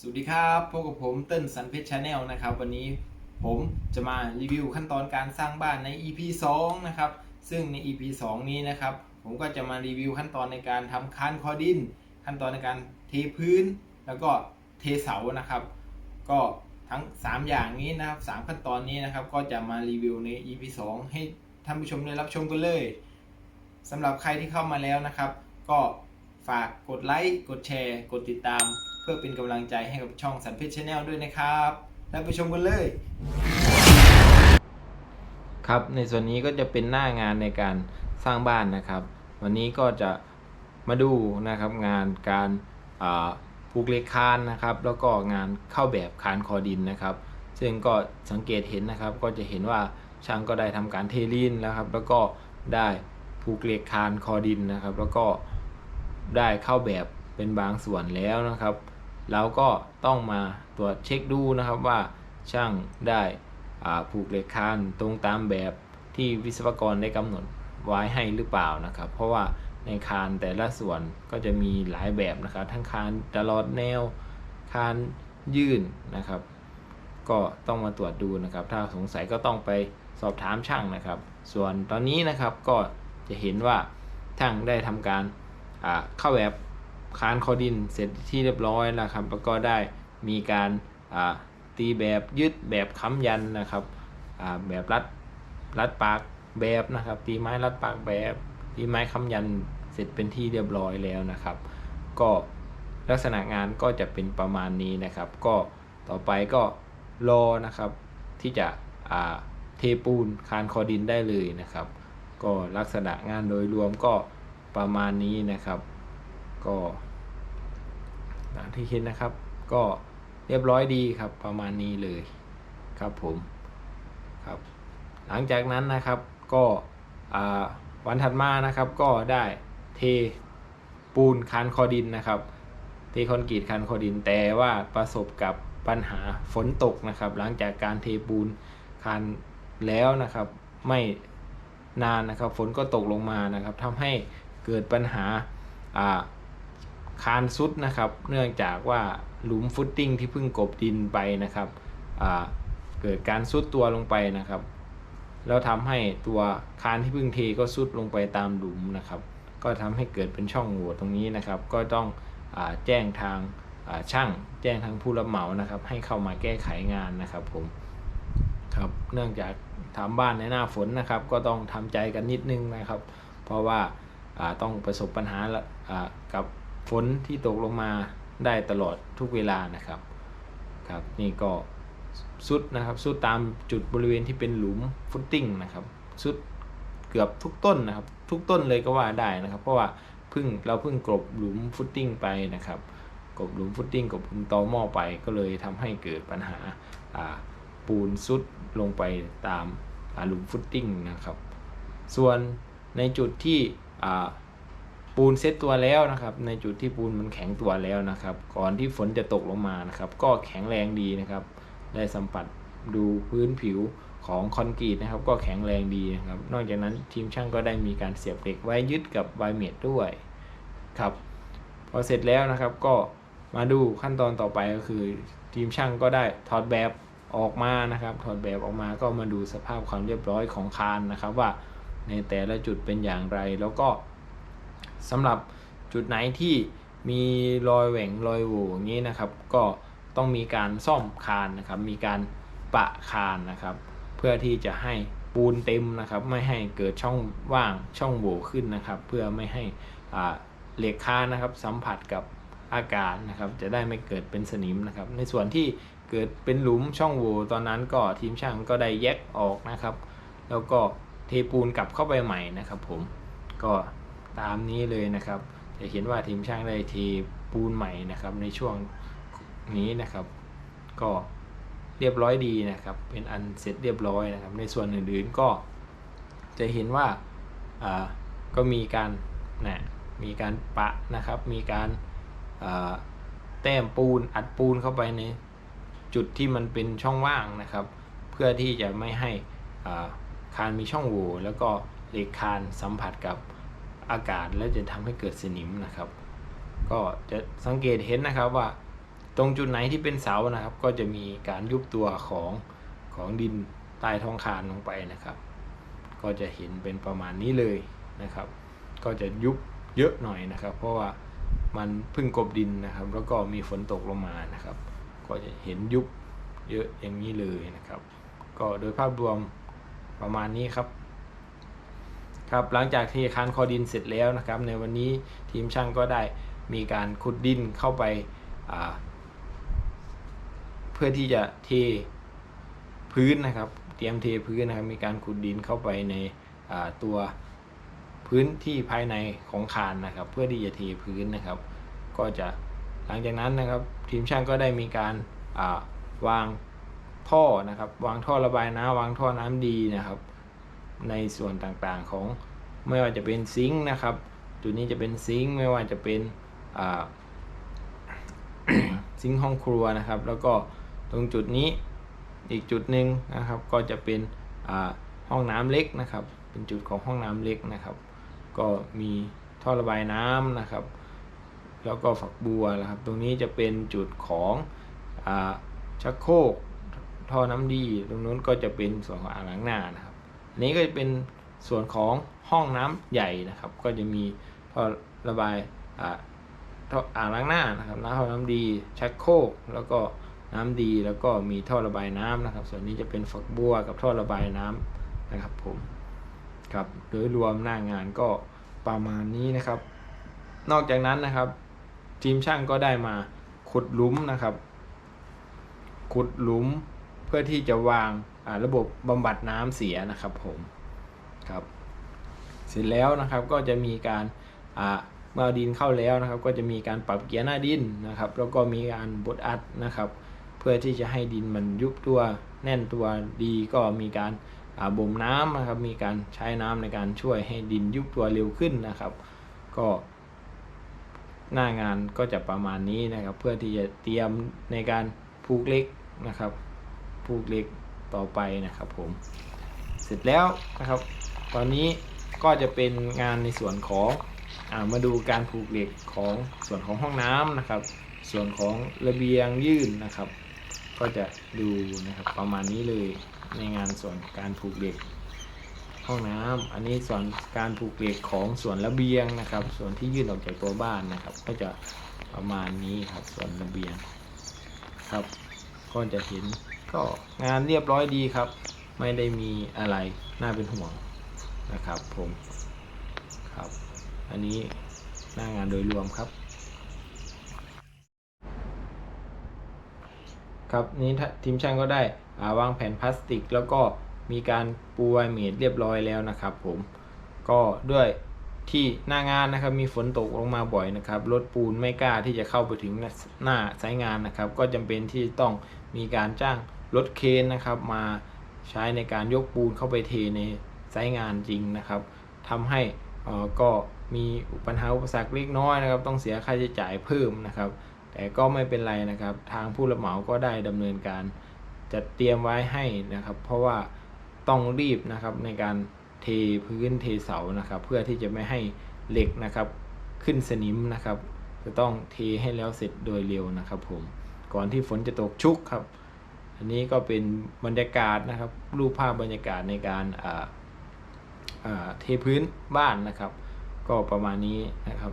สวัสดีครับพบกับผมเติ้ลสันเพชรชาแนลนะครับ วันนี้ผมจะมารีวิวขั้นตอนการสร้างบ้านใน EP 2 นะครับ ซึ่งใน EP 2 นี้นะครับ ผมก็จะมารีวิวขั้นตอนในการทำคานคอดิน ขั้นตอนในการเทพื้น แล้วก็เทเสานะครับ ก็ทั้ง 3 อย่างนี้นะครับ 3 ขั้นตอนนี้นะครับ ก็จะมารีวิวใน EP 2 ให้ท่านผู้ชมได้รับชมกันเลยสำหรับใครที่เข้ามาแล้วนะครับ ก็ฝากกดไลค์กดแชร์ กดติดตาม พื่อเป็นกำลังใจให้กับช่องสันเพชรชาแนลด้วยนะครับ แล้วไปชมกันเลย ครับในส่วนนี้ก็จะเป็นหน้างานในการสร้างบ้านนะครับ วันนี้ก็จะมาดูนะครับงานการผูกเหล็กคานนะครับ แล้วก็งานเข้าแบบคานคอดินนะครับ ซึ่งก็สังเกตเห็นนะครับ ก็จะเห็นว่าช่างก็ได้ทำการเทลินแล้วครับ แล้วก็ได้ผูกเหล็กคานคอดินนะครับ แล้วก็ได้เข้าแบบเป็นบางส่วนแล้วนะครับ เราก็ต้องมาตรวจเช็คดูนะครับว่าช่างได้ผูกเหล็กคานตรงตามแบบที่วิศวกรได้กำหนดไว้ให้หรือเปล่านะครับ เพราะว่าในคานแต่ละส่วนก็จะมีหลายแบบนะครับ ทั้งคานตลอดแนวคานยื่นนะครับ ก็ต้องมาตรวจดูนะครับ ถ้าสงสัยก็ต้องไปสอบถามช่างนะครับ ส่วนตอนนี้นะครับก็จะเห็นว่าช่างได้ทำการเข้าแบบ คานคอดินเสร็จที่เรียบร้อยแล้วครับ แล้วก็ได้มีการตีแบบยึดแบบค้ำยันนะครับแบบรัดรัดปากแบบนะครับ ตีไม้รัดปากแบบตีไม้ค้ำยันเสร็จเป็นที่เรียบร้อยแล้วนะครับ ก็ลักษณะงานก็จะเป็นประมาณนี้นะครับ ก็ต่อไปก็รอนะครับที่จะเทปูนคานคอดินได้เลยนะครับ ก็ลักษณะงานโดยรวมก็ประมาณนี้นะครับ ก็อย่างที่เห็นนะครับ ก็เรียบร้อยดีครับประมาณนี้เลยครับผมครับ หลังจากนั้นนะครับก็วันถัดมานะครับก็ได้เทปูนคานคอดินนะครับเทคอนกรีตคานคอดินแต่ว่าประสบกับปัญหาฝนตกนะครับ หลังจากการเทปูนคานแล้วนะครับ ไม่นานนะครับ ฝนก็ตกลงมานะครับทำให้เกิดปัญหาอ่า คานซุดนะครับ เนื่องจากว่าหลุมฟุตติ้งที่เพิ่งกบดินไปนะครับเกิดการซุดตัวลงไปนะครับ แล้วทำให้ตัวคานที่เพิ่งเทก็ซุดลงไปตามหลุมนะครับ ก็ทำให้เกิดเป็นช่องโหว่ตรงนี้นะครับ ก็ต้องอแจ้งทางาช่างแจ้งทางผู้รับเหมานะครับ ให้เข้ามาแก้ไขงานนะครับผมครับเนื่องจากทำบ้านในหน้าฝนนะครับ ก็ต้องทำใจกันนิดนึงนะครับ เพราะว่าาต้องประสบปัญหาละอ่ากับ ฝนที่ตกลงมาได้ตลอดทุกเวลานะครับครับนี่ก็สุดนะครับสุดตามจุดบริเวณที่เป็นหลุมฟุตติ้งนะครับสุดเกือบทุกต้นนะครับ ทุกต้นเลยก็ว่าได้นะครับ เพราะว่าเพิ่งเราเพิ่งกลบหลุมฟุตติ้งไปนะครับกลบหลุมฟุตติ้งกลบหลุมตอหม้อไปก็เลยทำให้เกิดปัญหาอ่าปูนซุดลงไปตามหลุมฟุตติ้งนะครับ ส่วนในจุดที่อ่า ปูนเซตตัวแล้วนะครับ ในจุดที่ปูนมันแข็งตัวแล้วนะครับ ก่อนที่ฝนจะตกลงมานะครับ ก็แข็งแรงดีนะครับ ได้สัมผัสดูพื้นผิวของคอนกรีตนะครับ ก็แข็งแรงดีนะครับ นอกจากนั้นทีมช่างก็ได้มีการเสียบเหล็กไว้ยึดกับไวเมดด้วยครับ พอเสร็จแล้วนะครับก็มาดูขั้นตอนต่อไปก็คือ ทีมช่างก็ได้ถอดแบบออกมานะครับ ถอดแบบออกมาก็มาดูสภาพความเรียบร้อยของคานนะครับ ว่าในแต่ละจุดเป็นอย่างไรแล้วก็ สำหรับจุดไหนที่มีรอยแหว่งรอยโหว่อย่างนี้นะครับ ก็ต้องมีการซ่อมคานนะครับ มีการปะคานนะครับ เพื่อที่จะให้ปูนเต็มนะครับ ไม่ให้เกิดช่องว่างช่องโหว่ขึ้นนะครับ เพื่อไม่ให้เหล็กคานนะครับ สัมผัสกับอากาศนะครับ จะได้ไม่เกิดเป็นสนิมนะครับ ในส่วนที่เกิดเป็นหลุมช่องโหว่ตอนนั้นก็ทีมช่างก็ได้แยกออกนะครับ แล้วก็เทปูนกลับเข้าไปใหม่นะครับ ผมก็ ตามนี้เลยนะครับ จะเห็นว่าทีมช่างได้เทปูนใหม่นะครับ ในช่วงนี้นะครับ ก็เรียบร้อยดีนะครับ เป็นอันเสร็จเรียบร้อยนะครับ ในส่วนอื่นๆก็จะเห็นว่าอ่าก็มีการนะมีการปะนะครับ มีการแต้มปูนอัดปูนเข้าไปในจุดที่มันเป็นช่องว่างนะครับ เพื่อที่จะไม่ให้คานมีช่องโหว่แล้วก็เหล็กคานสัมผัสกับ อากาศและจะทำให้เกิดสนิมนะครับ ก็จะสังเกตเห็นนะครับว่าตรงจุดไหนที่เป็นเสานะครับ ก็จะมีการยุบตัวของของดินใต้ท้องคานลงไปนะครับ ก็จะเห็นเป็นประมาณนี้เลยนะครับ ก็จะยุบเยอะหน่อยนะครับ เพราะว่ามันเพึ่งกบดินนะครับ แล้วก็มีฝนตกลงมานะครับ ก็จะเห็นยุบเยอะอย่างนี้เลยนะครับ ก็โดยภาพรวมประมาณนี้ครับ ครับหลังจากเทคานคอดินเสร็จแล้วนะครับในวันนี้ทีมช่างก็ได้มีการขุดดินเข้าไปาเพื่อที่จะเทพื้นนะครับ เตรียมเทพื้นนะครับมีการขุดดินเข้าไปในตัวพื้นที่ภายในของคานนะครับ เพื่อที่จะเทพื้นนะครับ ก็จะหลังจากนั้นนะครับ ทีมช่างก็ได้มีการาวางท่อนะครับ วางท่อระบายน้ำวางท่อน้ำดีนะครับ ในส่วนต่างๆของไม่ว่าจะเป็นซิงค์นะครับ จุดนี้จะเป็นซิงค์ไม่ว่าจะเป็นซิงค์ห้องครัวนะครับ แล้วก็ตรงจุดนี้อีกจุดหนึ่งนะครับ ก็จะเป็นห้องน้ำเล็กนะครับ เป็นจุดของห้องน้ำเล็กนะครับ ก็มีท่อระบายน้ำนะครับ แล้วก็ฝักบัวนะครับ ตรงนี้จะเป็นจุดของอชักโครกท่อน้ำดี ตรงนู้นก็จะเป็นส่วนของอ่างล้างหน้านะครับ นี้ก็จะเป็นส่วนของห้องน้ำใหญ่นะครับ ก็จะมีท่อระบายอ่าท่ออ่างล้างหน้านะครับน้ำท่อน้ำดีชักโครกแล้วก็น้ำดีแล้วก็มีท่อระบายน้ำนะครับ ส่วนนี้จะเป็นฝักบัวกับท่อระบายน้ำนะครับผมครับโดยรวมหน้างานก็ประมาณนี้นะครับ นอกจากนั้นนะครับ ทีมช่างก็ได้มาขุดหลุมนะครับ ขุดหลุมเพื่อที่จะวาง ระบบบำบัดน้ำเสียนะครับผมครับเสร็จแล้วนะครับก็จะมีการเมื่อดินเข้าแล้วนะครับ ก็จะมีการปรับเกียร์หน้าดินนะครับ แล้วก็มีการบดอัดนะครับ เพื่อที่จะให้ดินมันยุบตัวแน่นตัวดีก็มีการาบ่มน้ำนะครับมีการใช้น้ำในการช่วยให้ดินยุบตัวเร็วขึ้นนะครับ ก็หน้างานก็จะประมาณนี้นะครับ เพื่อที่จะเตรียมในการผูกเหล็กนะครับผูกเหล็ก ต่อไปนะครับผม เสร็จแล้วนะครับ ตอนนี้ก็จะเป็นงานในส่วนของอามาดูการผูกเหล็กของส่วนของห้องน้ำนะครับ ส่วนของระเบียงยื่นนะครับ ก็จะดูนะครับประมาณนี้เลยในงานส่วนการผูกเหล็ก ห้องน้ำอันนี้ส่วนการผูกเหล็กของส่วนระเบียงนะครับ ส่วนที่ยื่นออกจากตัวบ้านนะครับ ก็จะประมาณนี้ครับส่วนระเบียงครับ ก็จะเห็น ก็งานเรียบร้อยดีครับ ไม่ได้มีอะไรน่าเป็นห่วงนะครับผมครับ อันนี้หน้างานโดยรวมครับ ครับนี้ทีมช่างก็ได้าวางแผ่นพลาสติก แล้วก็มีการปูไวเมดเรียบร้อยแล้วนะครับ ผมก็ด้วยที่หน้างานนะครับมีฝนตกลงมาบ่อยนะครับรถปูนไม่กล้าที่จะเข้าไปถึงหน้าสายงานนะครับ ก็จำเป็นที่ต้องมีการจ้าง รถเคนนะครับมาใช้ในการยกปูนเข้าไปเทในสายงานจริงนะครับทำให้ก็มีปัญหาอุปสรรคเล็กน้อยนะครับ ต้องเสียค่าใช้จ่ายเพิ่มนะครับ แต่ก็ไม่เป็นไรนะครับ ทางผู้รับเหมาก็ได้ดำเนินการจัดเตรียมไว้ให้นะครับ เพราะว่าต้องรีบนะครับในการเทพื้นเทเสานะครับ เพื่อที่จะไม่ให้เหล็กนะครับ ขึ้นสนิมนะครับ จะต้องเทให้แล้วเสร็จโดยเร็วนะครับ ผมก่อนที่ฝนจะตกชุกครับ อันนี้ก็เป็นบรรยากาศนะครับ รูปภาพบรรยากาศในการเทพื้นบ้านนะครับ ก็ประมาณนี้นะครับ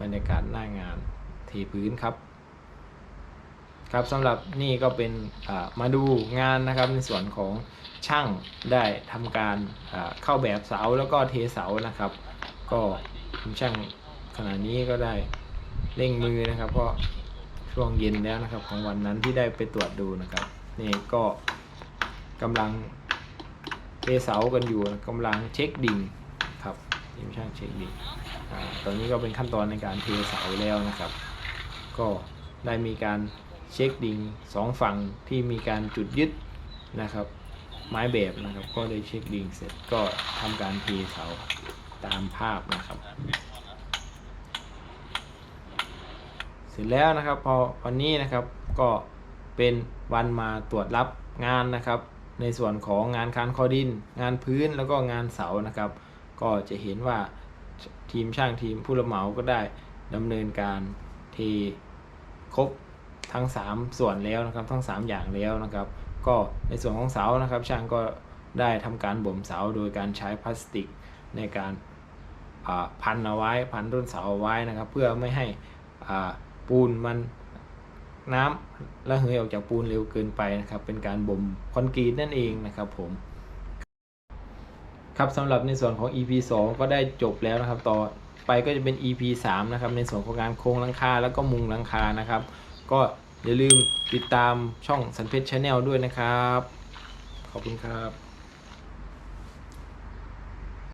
บรรยากาศหน้างานเทพื้นครับ ครับสำหรับนี่ก็เป็นมาดูงานนะครับในส่วนของช่างได้ทำการเข้าแบบเสาแล้วก็เทเสานะครับ ก็ช่างขณะนี้ก็ได้เร่งมือนะครับ เพราะ ช่วงเย็นแล้วนะครับ ของวันนั้นที่ได้ไปตรวจดูนะครับ นี่ก็กำลังเทเสากันอยู่กำลังเช็คดิ่งครับทีมช่างเช็คดิ่งตอนนี้ก็เป็นขั้นตอนในการเทเสาแล้วนะครับ ก็ได้มีการเช็คดิ่งสองฝั่งที่มีการจุดยึดนะครับ ไม้แบบนะครับ ก็ได้เช็คดิ่งเสร็จก็ทำการเทเสาตามภาพนะครับ เสร็จแล้วนะครับพอวันนี้นะครับก็เป็นวันมาตรวจรับงานนะครับ ในส่วนของงานคานคอดิน งานพื้นแล้วก็งานเสานะครับ ก็จะเห็นว่าทีมช่างทีมผู้รับเหมาก็ได้ดำเนินการเทครบทั้ง 3 ส่วนแล้วนะครับทั้ง 3 อย่างแล้วนะครับ ก็ในส่วนของเสานะครับ ช่างก็ได้ทำการบ่มเสาโดยการใช้พลาสติกในการพันเอาไว้พันต้นเสาเอาไว้นะครับ เพื่อไม่ให้อ่า ปูนมันน้ำระเหยออกจากปูนเร็วเกินไปนะครับ เป็นการบ่มคอนกรีตนั่นเองนะครับผมครับสำหรับในส่วนของ EP 2 ก็ได้จบแล้วนะครับ ต่อไปก็จะเป็น EP 3 นะครับ ในส่วนของการโครงหลังคาแล้วก็มุงหลังคานะครับ ก็อย่าลืมติดตามช่องสันเพชรชาแนลด้วยนะครับ ขอบคุณครับ